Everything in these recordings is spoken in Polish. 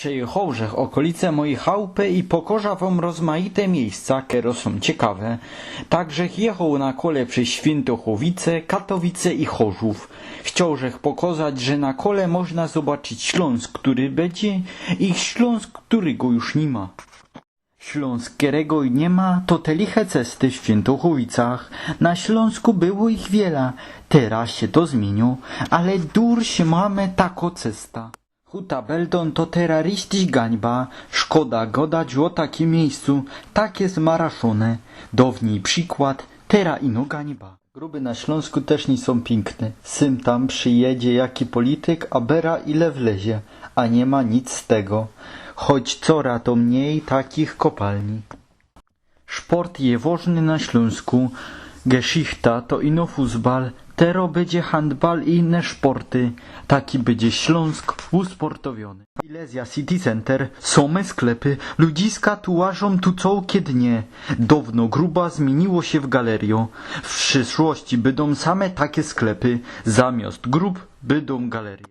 Przejechałżech okolice mojej chałupy i pokorza wam rozmaite miejsca, które są ciekawe. Także jechał na kole przez Świętochowice, Katowice i Chorzów. Chciałżech pokazać, że na kole można zobaczyć Śląsk, który będzie i Śląsk, którego już nie ma. Śląsk, którego nie ma, to te liche cesty w Świętochowicach. Na Śląsku było ich wiele, teraz się to zmieniło, ale durś mamy tako cesta. Huta Beldon to terroristiś gańba, szkoda godać o takim miejscu, tak jest maraszone. Downiej przykład, tera ino gańba. Gruby na Śląsku też nie są piękne. Sym tam przyjedzie jaki polityk, a bera ile wlezie, a nie ma nic z tego. Choć cora to mniej takich kopalni. Sport je ważny na Śląsku. Geschichta to ino fuzbal, tero będzie handbal i inne sporty. Taki będzie Śląsk usportowiony. Silesia City Center, same sklepy, ludziska tu łażą tu całkie dnie. Dawno gruba zmieniło się w galerio. W przyszłości będą same takie sklepy, zamiast grup będą galerie.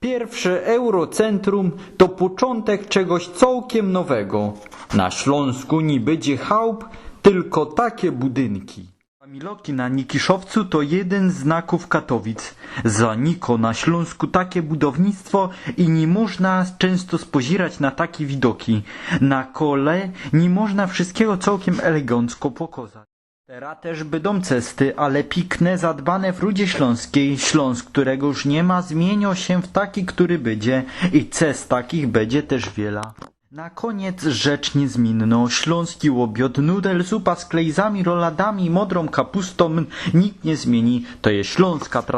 Pierwsze Eurocentrum to początek czegoś całkiem nowego. Na Śląsku nie będzie chałup, tylko takie budynki. Miloki na Nikiszowcu to jeden z znaków Katowic. Za Niko na Śląsku takie budownictwo i nie można często spozierać na takie widoki. Na kole nie można wszystkiego całkiem elegancko pokazać. Teraz też będą cesty, ale pikne, zadbane w Rudzie Śląskiej. Śląsk, którego już nie ma, zmienią się w taki, który będzie i cest takich będzie też wiele. Na koniec rzecz niezmienną. Śląski łobiot, nudel, zupa z klejzami, roladami modrą kapustą nikt nie zmieni. To jest śląska tradycja.